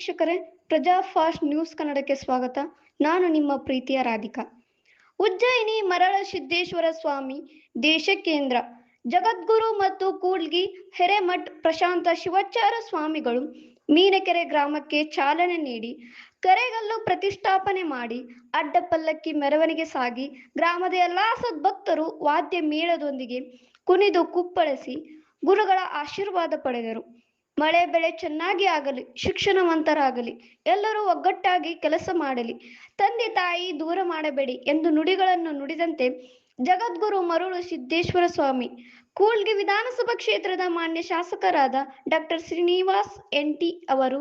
ವೀಕ್ಷಕರೇ, ಪ್ರಜಾ fast news ಕನ್ನಡಕ್ಕೆ ಸ್ವಾಗತ. ನಾನು ನಿಮ್ಮ ಪ್ರೀತಿಯ ರಾಧಿಕಾ. ಉಜ್ಜಯಿನಿ ಮರಳ ಸಿದ್ದೇಶ್ವರ ಸ್ವಾಮಿ, ದೇಶ ಕೇಂದ್ರ. ಜಗದ್ಗುರು ಮತ್ತು ಕೂಡ್ಗಿ, ಹೆರೆಮಠ್, ಪ್ರಶಾಂತ ಶಿವಾಚಾರ ಸ್ವಾಮಿಗಳು ಮೀನಕೆರೆ ಗ್ರಾಮಕ್ಕೆ ಚಾಲನೆ ನೀಡಿ, ಕರೆಗಲ್ಲು ಪ್ರತಿಷ್ಠಾಪನೆ ಮಾಡಿ ಅಡ್ಡ ಪಲ್ಲಕ್ಕಿ ಮೆರವಣಿಗೆ ಸಾಗಿ, ಗ್ರಾಮದ ಎಲ್ಲಾ ಸದ್ಭಕ್ತರು ವಾದ್ಯ ಮೇಳದೊಂದಿಗೆ ಕುಣಿದು ಕುಪ್ಪಳಿಸಿ, ಗುರುಗಳ ಆಶೀರ್ವಾದ ಪಡೆದರು. ಮಳೆ ಬೆಳೆ ಚೆನ್ನಾಗಿ ಆಗಲಿ, ಶಿಕ್ಷಣವಂತರಾಗಲಿ, ಎಲ್ಲರೂ ಒಗ್ಗಟ್ಟಾಗಿ ಕೆಲಸ ಮಾಡಲಿ, ತಂದೆ ತಾಯಿ ದೂರ ಮಾಡಬೇಡಿ ಎಂದು ನುಡಿಗಳನ್ನು ನುಡಿದಂತೆ ಜಗದ್ಗುರು ಮರುಳು ಸಿದ್ದೇಶ್ವರ ಸ್ವಾಮಿ, ಕೂಳ್ಗಿ ವಿಧಾನಸಭಾ ಕ್ಷೇತ್ರದ ಮಾನ್ಯ ಶಾಸಕರಾದ ಡಾಕ್ಟರ್ ಶ್ರೀನಿವಾಸ್ ಎನ್ ಟಿ ಅವರು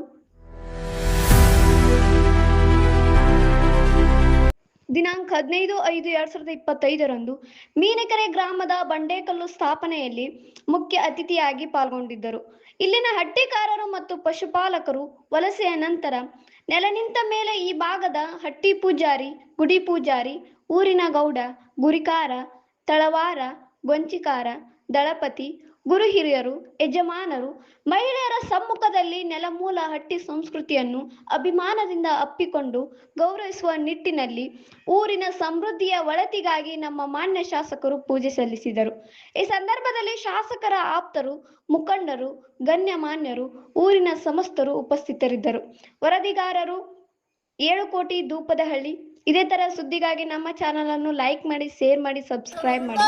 ದಿನಾಂಕ ಹದಿನೈದು ಐದು ಎರಡ್ ಸಾವಿರದ ಇಪ್ಪತ್ತೈದರಂದು ಮೀನಕೆರೆ ಗ್ರಾಮದ ಬಂಡೇಕಲ್ಲು ಸ್ಥಾಪನೆಯಲ್ಲಿ ಮುಖ್ಯ ಅತಿಥಿಯಾಗಿ ಪಾಲ್ಗೊಂಡಿದ್ದರು. ಇಲ್ಲಿನ ಹಟ್ಟಿಕಾರರು ಮತ್ತು ಪಶುಪಾಲಕರು ವಲಸೆಯ ನಂತರ ನೆಲ ನಿಂತ ಮೇಲೆ ಈ ಭಾಗದ ಹಟ್ಟಿ ಪೂಜಾರಿ, ಗುಡಿ ಪೂಜಾರಿ, ಊರಿನ ಗೌಡ, ಗುರಿಕಾರ, ತಳವಾರ, ಗೊಂಚಿಕಾರ, ದಳಪತಿ ಗುರು ಹಿರಿಯರು, ಯಜಮಾನರು, ಮಹಿಳೆಯರ ಸಮ್ಮುಖದಲ್ಲಿ ನೆಲಮೂಲ ಹಟ್ಟಿ ಸಂಸ್ಕೃತಿಯನ್ನು ಅಭಿಮಾನದಿಂದ ಅಪ್ಪಿಕೊಂಡು ಗೌರವಿಸುವ ನಿಟ್ಟಿನಲ್ಲಿ ಊರಿನ ಸಮೃದ್ಧಿಯ ಒಳತಿಗಾಗಿ ನಮ್ಮ ಮಾನ್ಯ ಶಾಸಕರು ಪೂಜೆ ಸಲ್ಲಿಸಿದರು. ಈ ಸಂದರ್ಭದಲ್ಲಿ ಶಾಸಕರ ಆಪ್ತರು, ಮುಖಂಡರು, ಗಣ್ಯಮಾನ್ಯರು, ಊರಿನ ಸಮಸ್ತರು ಉಪಸ್ಥಿತರಿದ್ದರು. ವರದಿಗಾರರು, ಏಳು ಕೋಟಿ ಧೂಪದಹಳ್ಳಿ. ಇದೇ ತರ ಸುದ್ದಿಗಾಗಿ ನಮ್ಮ ಚಾನಲ್ ಅನ್ನು ಲೈಕ್ ಮಾಡಿ ಶೇರ್ ಮಾಡಿ ಸಬ್ಸ್ಕ್ರೈಬ್ ಮಾಡಿ.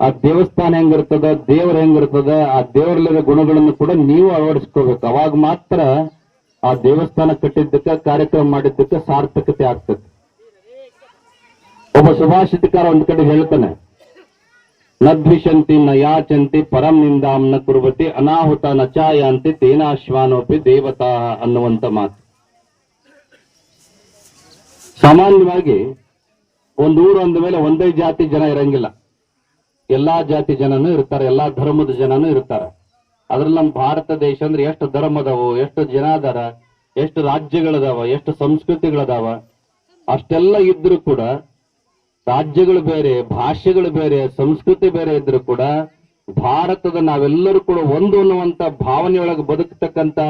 ಆ ದೇವಸ್ಥಾನ ಹೆಂಗಿರ್ತದ, ದೇವ್ರ ಹೆಂಗಿರ್ತದ, ಆ ದೇವರಲ್ಲಿರೋ ಗುಣಗಳನ್ನು ಕೂಡ ನೀವು ಅಳವಡಿಸ್ಕೋಬೇಕು. ಅವಾಗ ಮಾತ್ರ ಆ ದೇವಸ್ಥಾನ ಕಟ್ಟಿದ್ದಕ್ಕ, ಕಾರ್ಯಕ್ರಮ ಮಾಡಿದ್ದಕ್ಕ ಸಾರ್ಥಕತೆ ಆಗ್ತದೆ. ಒಬ್ಬ ಸುಭಾಷಿತಕಾರ ಒಂದ್ ಕಡೆ ಹೇಳ್ತಾನೆ ನದ್ವಿಷಂತಿ ನ ಯಾಚಂತಿ ಪರಂ ನಿಂದಾಂ ನ ಕುರ್ವತಿ, ಅನಾಹುತ ನ ಚಾಯಾಂತಿ ತೇನಾಶ್ವಾನೋಪಿ ದೇವತಾ ಅನ್ನುವಂತ ಮಾತು. ಸಾಮಾನ್ಯವಾಗಿ ಒಂದು ಊರು ಅಂದ ಮೇಲೆ ಒಂದೇ ಜಾತಿ ಜನ ಇರಂಗಿಲ್ಲ. ಎಲ್ಲಾ ಜಾತಿ ಜನನು ಇರ್ತಾರೆ, ಎಲ್ಲಾ ಧರ್ಮದ ಜನನು ಇರ್ತಾರೆ. ಅದ್ರಲ್ಲಿ ನಮ್ಮ ಭಾರತ ದೇಶ ಅಂದ್ರೆ ಎಷ್ಟು ಧರ್ಮದವು, ಎಷ್ಟು ಜನ ಅದಾರ ಎಷ್ಟು ರಾಜ್ಯಗಳದಾವ, ಎಷ್ಟು ಸಂಸ್ಕೃತಿಗಳದಾವ, ಅಷ್ಟೆಲ್ಲ ಇದ್ರು ಕೂಡ ರಾಜ್ಯಗಳು ಬೇರೆ, ಭಾಷೆಗಳು ಬೇರೆ, ಸಂಸ್ಕೃತಿ ಬೇರೆ ಇದ್ರು ಕೂಡ ಭಾರತದ ನಾವೆಲ್ಲರೂ ಕೂಡ ಒಂದು ಅನ್ನುವಂತ ಭಾವನೆಯೊಳಗೆ ಬದುಕತಕ್ಕಂತ